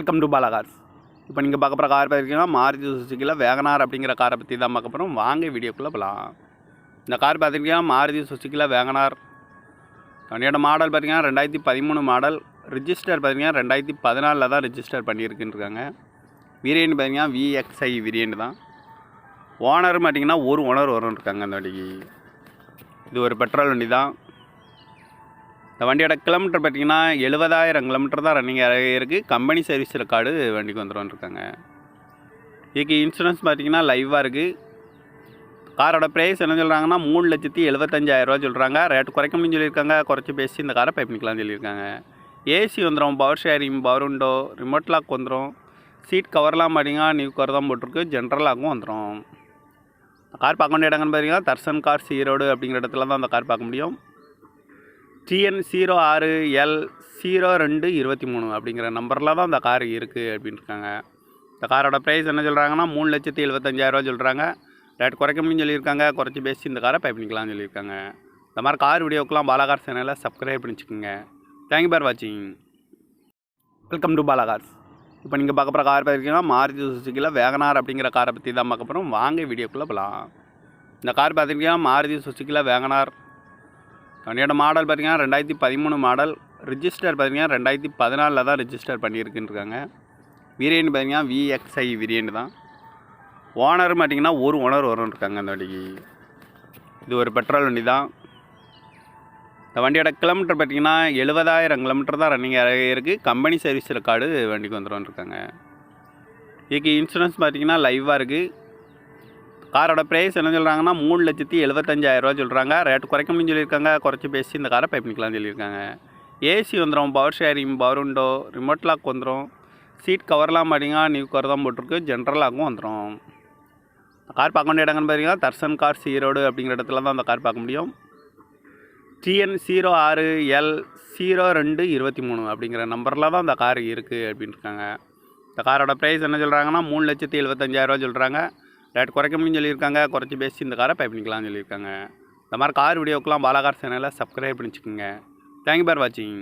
Welcome to Bala Cars இப்போ நீங்கள் பார்க்க போகிற கார் பார்த்துருக்கீங்கன்னா மாருதி சுசுக்கியில் வேகனார் அப்படிங்கிற காரை பற்றி தான் பார்க்க போகிறோம் வாங்க வீடியோக்குள்ளே போகலாம் இந்த கார் பார்த்துருக்கீங்கன்னா மாருதி சுசுக்கியில் வேகனார் தனியோட மாடல் பார்த்தீங்கன்னா ரெண்டாயிரத்தி பதிமூணு மாடல் ரிஜிஸ்டர் பார்த்தீங்கன்னா ரெண்டாயிரத்தி பதினாலில் தான் ரிஜிஸ்டர் பண்ணியிருக்குன்னு இருக்காங்க வேரியண்ட் பார்த்தீங்கன்னா விஎக்ஸ்ஐ வேரியண்ட் தான். ஓனர் பார்த்தீங்கன்னா ஒரு ஓனர் வரும் இருக்காங்க அந்த வண்டிக்கு. இது ஒரு பெட்ரோல் வண்டி தான். இந்த வண்டியோட கிலோமீட்டர் பார்த்தீங்கன்னா எழுபதாயிரம் கிலோமீட்டர் தான் ரன்னிங் இருக்குது கம்பெனி சர்வீஸ் ரெக்கார்டு வண்டிக்கு வந்துடும் இருக்காங்க. இதுக்கு இன்சூரன்ஸ் பார்த்தீங்கன்னா லைவாக இருக்குது காரோட ப்ரைஸ் என்ன சொல்கிறாங்கன்னா மூணு லட்சத்தி எழுபத்தஞ்சாயிரரூவா சொல்கிறாங்க ரேட் குறைக்கணும்னு சொல்லியிருக்காங்க. குறைச்சி பேசி இந்த காரை பயப்பிக்கலாம் சொல்லியிருக்காங்க. ஏசி வந்துடும் power sharing power window remote lock வந்துடும் சீட் கவர்லாம் பார்த்தீங்கன்னா நியூ கவர் தான் போட்டிருக்கு. ஜென்ரலாகவும் வந்துடும் கார் பார்க்க வேண்டிய இடங்கன்னு பார்த்தீங்கன்னா தர்சன் கார் ஈரோடு அப்படிங்கிற இடத்துல தான் அந்த கார் பார்க்க முடியும். டிஎன் ஜீரோ ஆறு எல் ஜீரோ ரெண்டு இருபத்தி மூணு அப்படிங்கிற நம்பரில் தான் இந்த கார் இருக்குது அப்படின்னு இருக்காங்க இந்த காரோட ப்ரைஸ் என்ன சொல்கிறாங்கன்னா மூணு லட்சத்தி எழுபத்தஞ்சாயிரரூவா சொல்கிறாங்க ரேட் குறைக்க சொல்லியிருக்காங்க. குறைச்சி பேசி இந்த காரை பை பண்ணிக்கலாம்னு சொல்லியிருக்காங்க. இந்த மாதிரி கார் வீடியோக்கெலாம் பாலாகார் சேனலை சப்ஸ்கிரைப் பண்ணிச்சுக்கோங்க. தேங்க்யூ பார் வாட்சிங் வெல்கம் டு பாலாகார்ஸ் இப்போ நீங்கள் பார்க்க போகிற கார் பார்த்தீங்கன்னா மாருதி சுசுக்கியில் வேகனார் அப்படிங்கிற காரை பற்றி தான் பார்க்க போகிறோம் வாங்க வீடியோக்குள்ளே போகலாம் இந்த கார் பார்த்தீங்கன்னா மாருதி சுசுக்கியில் வேகனார் வண்டியோட மாடல் பார்த்தீங்கன்னா ரெண்டாயிரத்தி பதிமூணு மாடல். ரிஜிஸ்டர் பார்த்தீங்கன்னா ரெண்டாயிரத்தி பதினாலில் தான் ரிஜிஸ்டர் பண்ணியிருக்குன்னு இருக்காங்க வேரியண்ட் பார்த்திங்கன்னா விஎக்ஸ்ஐ வேரியண்ட் தான். ஓனர் பார்த்தீங்கன்னா ஒரு ஓனர் வரும் இருக்காங்க அந்த வண்டிக்கு. இது ஒரு பெட்ரோல் வண்டி தான். இந்த வண்டியோட கிலோமீட்டர் பார்த்தீங்கன்னா எழுபதாயிரம் கிலோமீட்டர் தான் ரன்னிங் இருக்குது கம்பெனி சர்வீஸ் ரெக்கார்டு வண்டிக்கு வந்துடும் இருக்காங்க இதுக்கு இன்சூரன்ஸ் பார்த்தீங்கன்னா லைவாக இருக்குது காரோட ப்ரைஸ் என்ன சொல்கிறாங்கன்னா மூணு லட்சத்தி எழுபத்தஞ்சாயிரரூவா சொல்கிறாங்க ரேட் குறைக்க சொல்லியிருக்காங்க. குறைச்சி பேசி இந்த காரை பை பண்ணிக்கலாம்னு சொல்லியிருக்காங்க. ஏசி வந்துடும் power sharing power window remote lock வந்துடும் சீட் கவர்லாம் பார்த்தீங்கன்னா நியூ கவர் தான் போட்டிருக்கு. ஜென்ரல் லாக்கும் வந்துடும் கார் பார்க்க வேண்டிய இடங்கன்னு பார்த்தீங்கன்னா தர்சன் கார் சீரோடு அப்படிங்கிற இடத்துல தான் அந்த கார் பார்க்க முடியும். டிஎன் ஜீரோ ஆறு எல் ஜீரோ ரெண்டு இருபத்தி மூணு அப்படிங்கிற நம்பரில் தான் அந்த கார் இருக்குது அப்படின்ட்டுருக்காங்க இந்த காரோட ப்ரைஸ் என்ன சொல்கிறாங்கன்னா மூணு லட்சத்தி எழுபத்தஞ்சாயிரரூவா சொல்கிறாங்க ரேட் குறைக்க முடியும்னு சொல்லியிருக்காங்க. குறைச்சி பேசி இந்த காரை பை பண்ணிக்கலாம்னு சொல்லியிருக்காங்க. இந்த மாதிரி கார் வீடியோக்கெலாம் பாலாகார் சேனலை சப்ஸ்கிரைப் பண்ணிச்சுக்கோங்க. தேங்க்யூ பார் வாட்சிங்